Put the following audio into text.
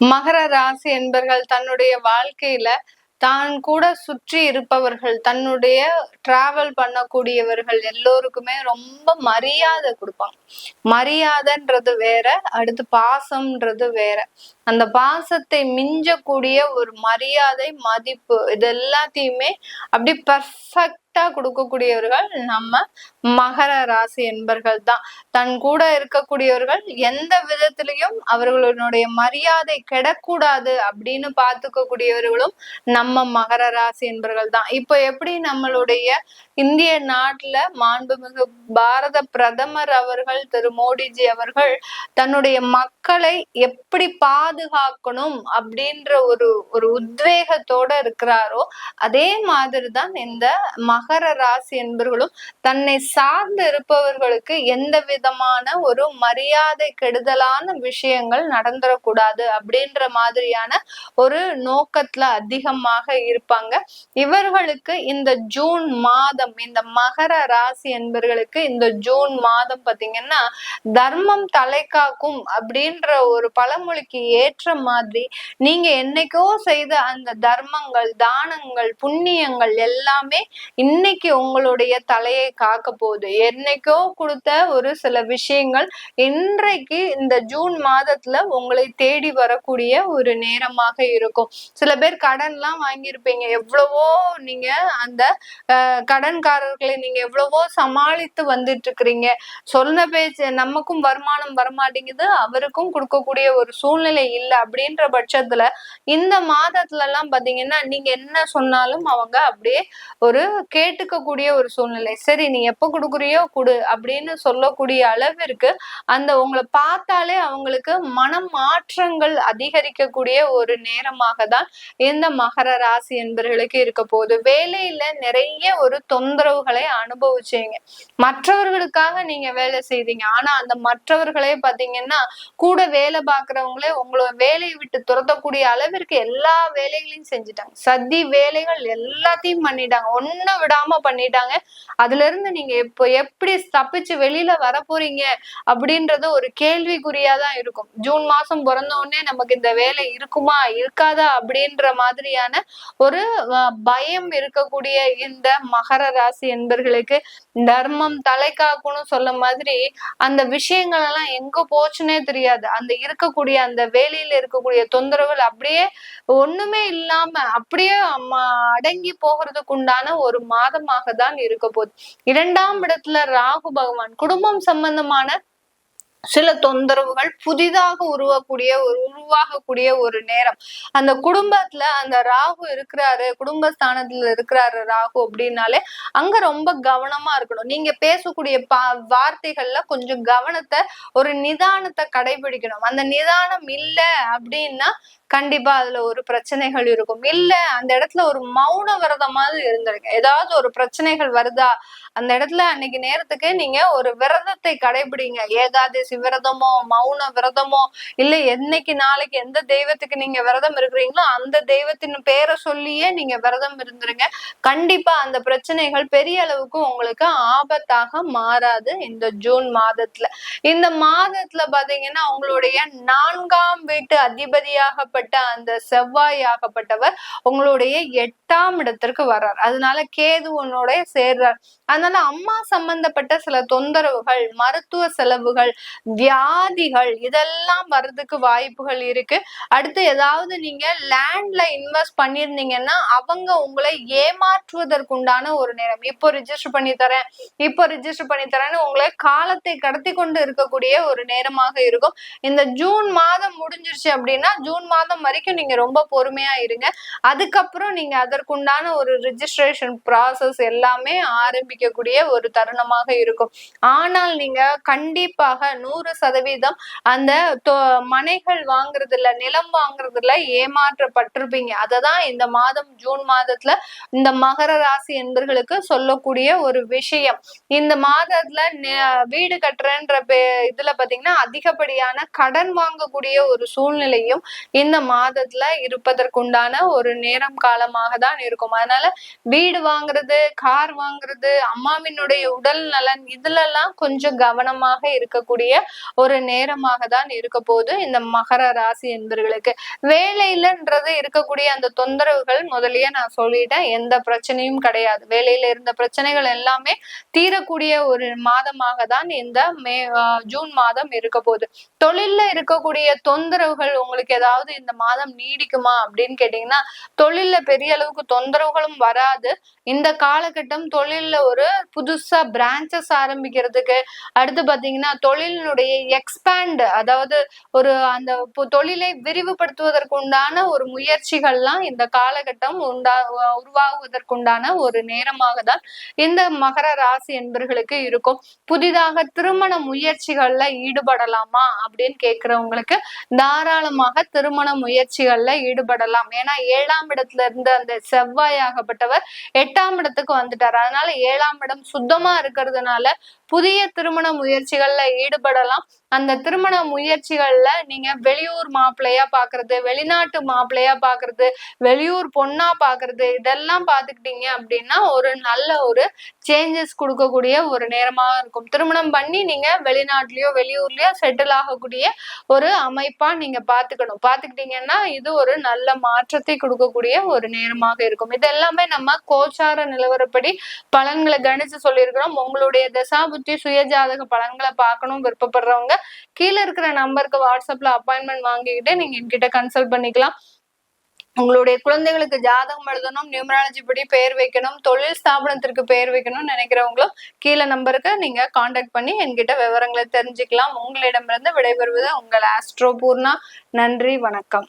மகர ராசி என்பர்கள் தன்னுடைய வாழ்க்கையில தான் கூட சுற்றி இருப்பவர்கள் தன்னுடைய டிராவல் பண்ணக்கூடியவர்கள் எல்லோருக்குமே ரொம்ப மரியாதை கொடுப்பாங்க. மரியாதைன்றது வேற அடுத்து பாசம்ன்றது வேற. அந்த பாசத்தை மிஞ்சக்கூடிய ஒரு மரியாதை மதிப்பு இது எல்லாத்தையுமே அப்படி பர்ஃபெக்ட் கொடுக்கக்கூடியவர்கள் நம்ம மகர ராசி என்பர்கள் தான். தன் கூட இருக்கக்கூடியவர்கள் எந்த விதத்திலையும் அவர்களுடைய மரியாதை கெடக்கூடாது அப்படின்னு பார்த்துக்கக்கூடியவர்களும் நம்ம மகர ராசி என்பர்கள் தான். இப்போ எப்படி நம்மளுடைய இந்திய நாட்டுல மாண்புமிகு பாரத பிரதமர் அவர்கள் திரு மோடிஜி அவர்கள் தன்னுடைய மக்களை எப்படி பாதுகாக்கணும் அப்படின்ற ஒரு ஒரு உத்வேகத்தோட இருக்கிறாரோ அதே மாதிரிதான் இந்த மகர ராசி என்பவர்களும் தன்னை சார்ந்து இருப்பவர்களுக்கு எந்த விதமான ஒரு மரியாதை கெடுதலான விஷயங்கள் நடந்துடக்கூடாது அப்படின்ற மாதிரியான ஒரு நோக்கத்துல அதிகமாக இருப்பாங்க. இவர்களுக்கு இந்த ஜூன் மாதம் இந்த மகர ராசி என்பவர்களுக்கு இந்த ஜூன் மாதம் பாத்தீங்கன்னா தர்மம் தலை காக்கும் அப்படின்ற ஒரு பழமொழிக்கு ஏற்ற மாதிரி நீங்க என்னைக்கோ செய்த அந்த தர்மங்கள் தானங்கள் புண்ணியங்கள் எல்லாமே இன்னைக்கு உங்களுடைய தலையை காக்க போகுது. என்னைக்கோ கொடுத்த ஒரு சில விஷயங்கள் இன்றைக்கு இந்த ஜூன் மாதத்துல உங்களை தேடி வரக்கூடிய ஒரு நேரமாக இருக்கும். சில பேர் கடன்லாம் வாங்கியிருப்பீங்க. எவ்வளவோ நீங்க அந்த கடன் கடன்காரர்களை நீங்க எவ்வளவோ சமாளித்து வந்துட்டு இருக்கிறீங்க சொன்ன பேச்சு நமக்கும் வருமானம் வரமாட்டேங்குது அவருக்கும் கொடுக்கக்கூடிய ஒரு சூழ்நிலை இல்லை. அப்படின்ற பட்சத்துல இந்த மாதத்துல எல்லாம் பாத்தீங்கன்னா நீங்க என்ன சொன்னாலும் அவங்க அப்படியே ஒரு கேட்டுக்கக்கூடிய ஒரு சூழ்நிலை. சரி நீ எப்ப கொடுக்குறியோ கொடு அப்படின்னு சொல்லக்கூடிய அளவிற்கு அந்த உங்களை பார்த்தாலே அவங்களுக்கு மனம் மாற்றங்கள் அதிகரிக்கக்கூடிய ஒரு நேரமாக தான் இந்த மகர ராசி என்பவர்களுக்கு இருக்க போகுது. வேலையில நிறைய ஒரு தொந்தரவுகளை அனுபவிச்சீங்க. மற்றவர்களுக்காக நீங்க வேலை செய்தீங்க. ஆனா அந்த மற்றவர்களே பாத்தீங்கன்னா கூட வேலை பாக்குறவங்களே உங்களை வேலையை விட்டு துரத்தக்கூடிய அளவிற்கு எல்லா வேலைகளையும் செஞ்சுட்டாங்க. சதி வேலைகள் எல்லாத்தையும் பண்ணிட்டாங்க. ஒன்னும் விடாம பண்ணிட்டாங்க. அதுல இருந்து நீங்க இப்போ எப்படி தப்பிச்சு வெளியில வர போறீங்க அப்படின்றது ஒரு கேள்விக்குறியாதான் இருக்கும். ஜூன் மாசம் பிறந்த உடனே நமக்கு இந்த வேலை இருக்குமா இருக்காதா அப்படின்ற மாதிரியான ஒரு பயம் இருக்கக்கூடிய இந்த மகர ராசி என்பர்களுக்கு தர்மம் தலை காக்கணும் சொல்ல மாதிரி அந்த விஷயங்கள் எல்லாம் எங்க போச்சுன்னே தெரியாது. அந்த இருக்கக்கூடிய அந்த வேலையில இருக்கக்கூடிய தொந்தரவுகள் அப்படியே ஒண்ணுமே இல்லாம அப்படியே அடங்கி போகிறதுக்கு உண்டான ஒரு மாதமாக தான் இருக்க போகுது இரண்டாம் இடத்துல ராகு பகவான் குடும்பம் சம்பந்தமான சில தொந்தரவுகள் புதிதாக உருவக்கூடிய ஒரு உருவாகக்கூடிய ஒரு நேரம். அந்த குடும்பத்துல அந்த ராகு இருக்கிறாரு குடும்பஸ்தானத்துல இருக்கிறாரு ராகு அப்படின்னாலே அங்க ரொம்ப கவனமா இருக்கணும். நீங்க பேசக்கூடிய பா வார்த்தைகள்ல கொஞ்சம் கவனத்தை ஒரு நிதானத்தை கடைபிடிக்கணும். அந்த நிதானம் இல்லை அப்படின்னா கண்டிப்பா அதுல ஒரு பிரச்சனைகள் இருக்கும். இல்ல அந்த இடத்துல ஒரு மௌன விரதமாவது இருந்திருக்கு ஏதாவது ஒரு பிரச்சனைகள் வருதா? அந்த இடத்துல அன்னைக்கு நேரத்துக்கு நீங்க ஒரு விரதத்தை கடைபிடிங்க. ஏகாதசி விரதமோ மௌன விரதமோ இல்ல என்னைக்கு நாளைக்கு எந்த தெய்வத்துக்கு நீங்க விரதம் இருக்கிறீங்களோ அந்த தெய்வத்தின் பேரை சொல்லியே நீங்க விரதம் இருந்துருங்க. கண்டிப்பா அந்த பிரச்சனைகள் பெரிய அளவுக்கு உங்களுக்கு ஆபத்தாக மாறாது இந்த ஜூன் மாதத்துல. இந்த மாதத்துல பாத்தீங்கன்னா உங்களுடைய நான்காம் வீட்டு அதிபதியாகப்பட்ட அந்த செவ்வாய் ஆகப்பட்டவர் உங்களுடைய எட்டு எட்டாம் இடத்திற்கு வர்றார். அதனால கேது உன்னோட சேர்றார். அதனால அம்மா சம்பந்தப்பட்ட சில தொந்தரவுகள் மருத்துவ செலவுகள் வியாதிகள் இதெல்லாம் வர்றதுக்கு வாய்ப்புகள் இருக்கு. அடுத்து ஏதாவது நீங்க லேண்ட்ல இன்வெஸ்ட் பண்ணிருந்தீங்கன்னா அவங்க உங்களை ஏமாற்றுவதற்குண்டான ஒரு நேரம். இப்போ ரிஜிஸ்டர் பண்ணி தரேன் இப்போ ரிஜிஸ்டர் பண்ணி தரேன்னு உங்களை காலத்தை கடத்தி கொண்டு இருக்கக்கூடிய ஒரு நேரமாக இருக்கும். இந்த ஜூன் மாதம் முடிஞ்சிருச்சு அப்படின்னா ஜூன் மாதம் வரைக்கும் நீங்க ரொம்ப பொறுமையா இருங்க. அதுக்கப்புறம் நீங்க அதற்குண்டான ஒரு ரிஜிஸ்ட்ரேஷன் ப்ராசஸ் எல்லாமே ஆரம்பிக்கக்கூடிய ஒரு தருணமாக இருக்கும். ஆனால் நீங்க கண்டிப்பாக நூறு சதவீதம் அந்த மனைகள் வாங்குறதுல நிலம் வாங்குறதுல ஏமாற்றப்பட்டிருப்பீங்க. அததான் இந்த மாதம் ஜூன் மாதத்துல இந்த மகர ராசி என்பர்களுக்கு சொல்லக்கூடிய ஒரு விஷயம். இந்த மாதத்துல வீடு கட்டுறன்ற இதுல பாத்தீங்கன்னா அதிகப்படியான கடன் வாங்கக்கூடிய ஒரு சூழ்நிலையும் இந்த மாதத்துல இருப்பதற்குண்டான ஒரு நேரம் காலமாக தான் இருக்கும். அதனால வீடு வாங்குறது கார் வாங்குறது அம்மாவினுடைய உடல் நலன் இதுல எல்லாம் கொஞ்சம் கவனமாக இருக்கக்கூடிய ஒரு நேரமாக தான் இருக்க போது இந்த மகர ராசி என்பர்களுக்கு. வேலையிலன்றது இருக்கக்கூடிய அந்த தொந்தரவுகள் முதலியே நான் சொல்லிட்டேன். எந்த பிரச்சனையும் கிடையாது. வேலையில இருந்த பிரச்சனைகள் எல்லாமே தீரக்கூடிய ஒரு மாதமாக தான் இந்த மே ஜூன் மாதம் இருக்க போகுது. தொழில்ல இருக்கக்கூடிய தொந்தரவுகள் உங்களுக்கு ஏதாவது இந்த மாதம் நீடிக்குமா அப்படின்னு கேட்டீங்கன்னா தொழில்ல பெரிய அளவுக்கு தொந்தரவுகளும் வராது. இந்த காலகட்டம் தொழில்ல ஒரு புதுசா பிரான்ச்சஸ் ஆரம்பிக்கிறதுக்கு அடுத்து பாத்தீங்கன்னா தொழிலினுடைய எக்ஸ்பேண்ட் அதாவது ஒரு அந்த தொழிலை விரிவுபடுத்துவதற்கு உண்டான ஒரு முயற்சிகள்லாம் இந்த காலகட்டம் உண்டா உருவாகுவதற்குண்டான ஒரு நேரமாக தான் இந்த மகர ராசி என்பர்களுக்கு இருக்கும். புதிதாக திருமண முயற்சிகள்ல ஈடுபடலாமா அப்படின்னு கேட்கிறவங்களுக்கு தாராளமாக திருமண முயற்சிகள்ல ஈடுபடலாம். ஏன்னா ஏழாம் இடத்துல இருந்து அந்த செவ்வாயாகப்பட்டவர் எட்டாம் இடத்துக்கு வந்துட்டார். அதனால ஏழாம் இடம் சுத்தமா இருக்கிறதுனால புதிய திருமண முயற்சிகள்ல ஈடுபடலாம். அந்த திருமண முயற்சிகள்ல நீங்க வெளியூர் மாப்பிள்ளையா பாக்குறது வெளிநாட்டு மாப்பிள்ளையா பாக்குறது வெளியூர் பொண்ணா பாக்குறது இதெல்லாம் பாத்துக்கிட்டீங்க அப்படின்னா ஒரு நல்ல ஒரு சேஞ்சஸ் கொடுக்கக்கூடிய ஒரு நேரமாக இருக்கும். திருமணம் பண்ணி நீங்க வெளிநாட்டுலயோ வெளியூர்லயோ செட்டில் ஆகக்கூடிய ஒரு அமைப்பா நீங்க பாத்துக்கணும். பாத்துக்கிட்டீங்கன்னா இது ஒரு நல்ல மாற்றத்தை கொடுக்கக்கூடிய ஒரு நேரமாக இருக்கும். இது எல்லாமே நம்ம கோச்சார நிலவரப்படி பலன்களை கணிச்சு சொல்லியிருக்கிறோம். உங்களுடைய தசாபுத்தி சுயஜாதக பலன்களை பார்க்கணும் விருப்பப்படுறவங்க கீழே இருக்கிற நம்பருக்கு வாட்ஸ்அப்ல அப்பாயின்மெண்ட் வாங்கிக்கிட்டு நீங்க என்கிட்ட கன்சல்ட் பண்ணிக்கலாம். உங்களுடைய குழந்தைகளுக்கு ஜாதகம் எழுதணும் நியூமராலஜி படி பெயர் வைக்கணும் தொழில் ஸ்தாபனத்திற்கு பெயர் வைக்கணும்னு நினைக்கிறவங்களும் கீழே நம்பருக்கு நீங்க காண்டாக்ட் பண்ணி என்கிட்ட விவரங்களை தெரிஞ்சுக்கலாம். உங்களிடமிருந்து விடைபெறுவது உங்கள் ஆஸ்ட்ரோ பூர்ணா. நன்றி வணக்கம்.